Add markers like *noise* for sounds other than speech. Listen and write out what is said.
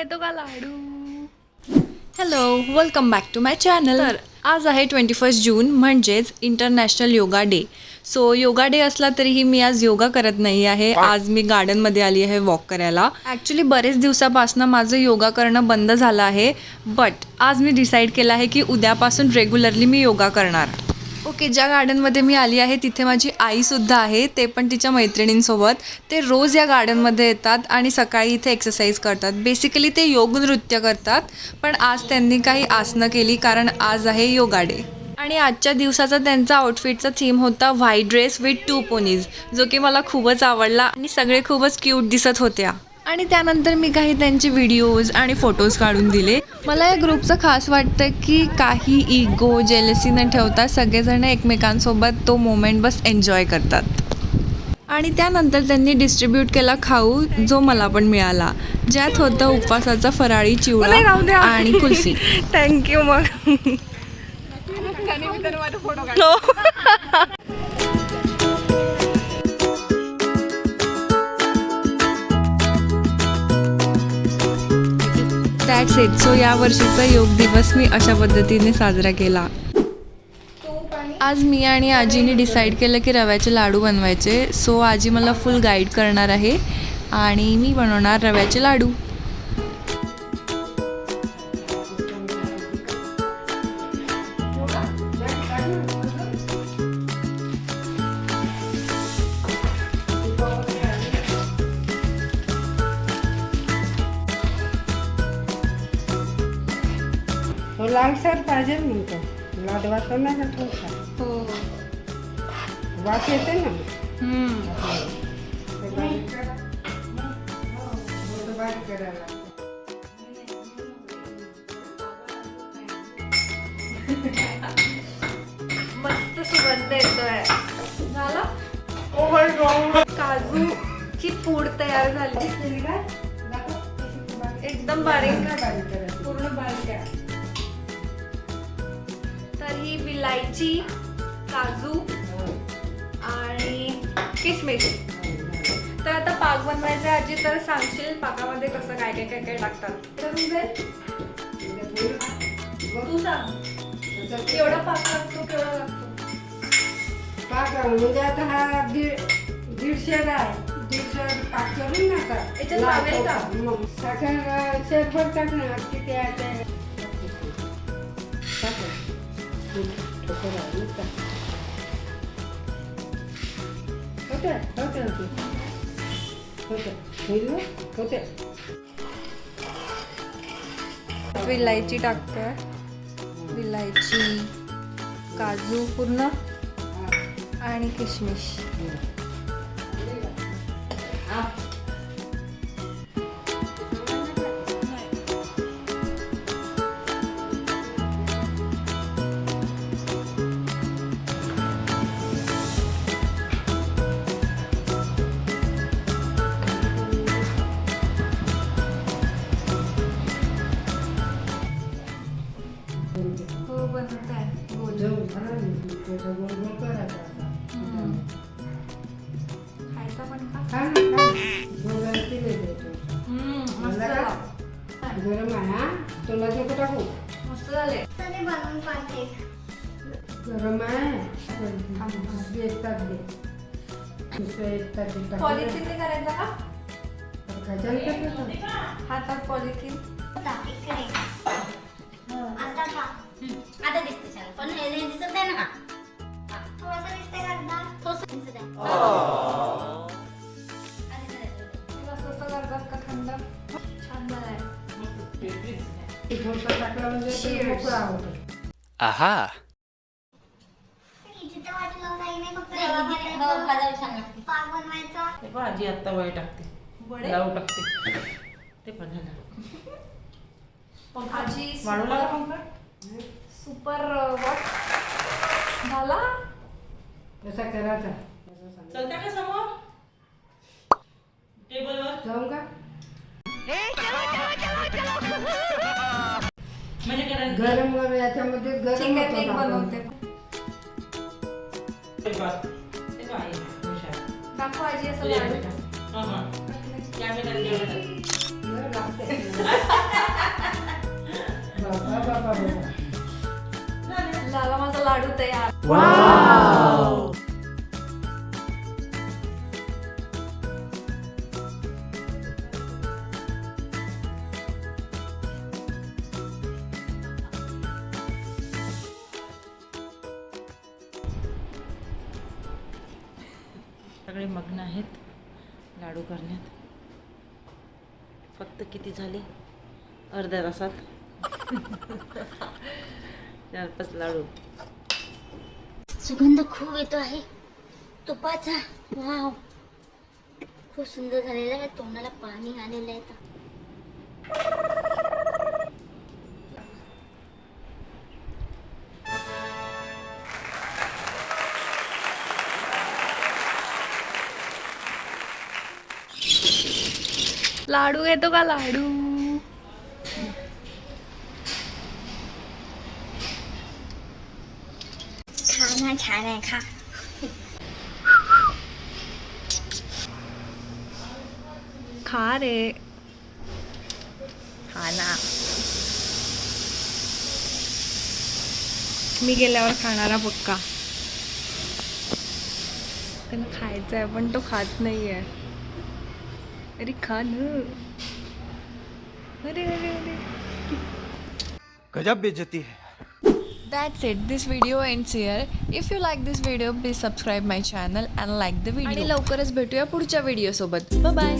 येतो का लाडू? Hello welcome back to my channel तर आज आहे ट्वेंटी फर्स्ट जून म्हणजेच international yoga day so yoga day असला तरीही मी आज योगा करत नाही आहे. आज मी गार्डनमध्ये आली आहे वॉक करायला. ॲक्च्युली बरेच दिवसापासून माझं योगा करणं बंद झालं आहे. बट आज मी डिसाईड केलं आहे की उद्यापासून रेग्युलरली मी योगा करणार. ओके ज्या गार्डनमध्ये मी आली आहे तिथे माझी आईसुद्धा आहे ते पण तिच्या मैत्रिणींसोबत. ते रोज या गार्डनमध्ये येतात आणि सकाळी इथे एक्सरसाइज करतात. बेसिकली ते योग नृत्य करतात पण आज त्यांनी काही आसनं केली कारण आज आहे योगा डे आणि आजच्या दिवसाचा त्यांचा आउटफिटचा थीम होता white dress with two ponies जो की मला खूपच आवडला आणि सगळे खूपच क्यूट दिसत होत्या. आणि त्यानंतर मी काही त्यांचे व्हिडिओज आणि फोटोज काढून दिले. मला या ग्रुपचं खास वाटतं की काही इगो जेलसी न ठेवता सगळेजण एकमेकांसोबत तो मोमेंट बस एन्जॉय करतात. आणि त्यानंतर त्यांनी डिस्ट्रीब्यूट केला खाऊ जो मला पण मिळाला. ज्यात होतं उपवासाचा फराळी चिवडा. आणि कुल्फी. *laughs* थँक्यू मग. *laughs* दॅट्स इट सो या वर्षीचा योग दिवस मी अशा पद्धतीने साजरा केला. आज मी आणि आजीने डिसाईड केलं की रव्याचे लाडू बनवायचे. सो आजी मला फुल गाईड करणार आहे. आणि मी बनवणार रव्याचे लाडू. लालसर पाहिजे म्हणतो लाडवा तो नाही का थोडसा. हो. वास येते ना? ते बारीक करा. थोडं बारीक करायला लागतं. मस्त सुगंध येतोय. झाला? काजूची पूड तयार झाली. एकदम बारीक बारीक? विलायची काजू आणि किसमिस तर आता पाक बनवायचा आहे आजी तर सांगशील पाकामध्ये कसं काय काय काय काय टाकतात तर जाईल तू सांग. केवढा पाक लागतो केवढा लागतो? पाक म्हणजे आता हा दीड दीडशे आहे दीडशे पाक करून ना आता. याच्यात लावेल का? मग साखर शेरभर टाक ना किती आहे ते टाक. आहे, नुसतं. होते होते होते होते होईल ना? होते विलायची टाकतोय. विलायची काजू पूर्ण आणि किशमिश. आहे गोल जाऊन झाला ना, त्याचा गोल करायचा. खायचा पण खा ना, केले? गरम आहे हा तुला नको टाकू मस्त झाले गरम आहे एक तास दे दुसरं एक तास दे टाकू. पॉलिथिन नाही करायचा का? हातात पॉलिथिन पाक बनवायचा. ते भाजी आत्ता वय टाकते. वडे? लावू टाकते. ते पण झालं. आजी वाढू लागला पंकज? सुपर वॉट झाला कसा करायचा. चलता का समोर टेबलवर जाऊ का म्हणजे करायचं गरम गरम याच्यामध्ये गरम मी होतं आपण. बनवते ते बघ. ते बघ आई, हुशार. दाखव आजी असं तुझ्या लाडू. हा, हा. *laughs* झाला माझा लाडू तयार. सगळे मग्न आहेत लाडू करण्यात. फक्त किती झाले? अर्ध्या तासात. चार पाच लाडू. सुगंध खूप येतो आहे. तुपाचा वाव. खूप सुंदर झालेला आहे. तोंडाला पाणी आलेलं आहे. लाडू येतो का? लाडू. छान आहे खा खा रे खा ना मी गेल्यावर खाणारा पक्का त्याला खायचं आहे पण तो खात नाही आहे अरे खा न. अरे अरे अरे. गजब बेइज्जती है। That's it this video end share if you like this video please subscribe my channel and like the video लवकरच भेटूया पुढच्या व्हिडिओसोबत बाय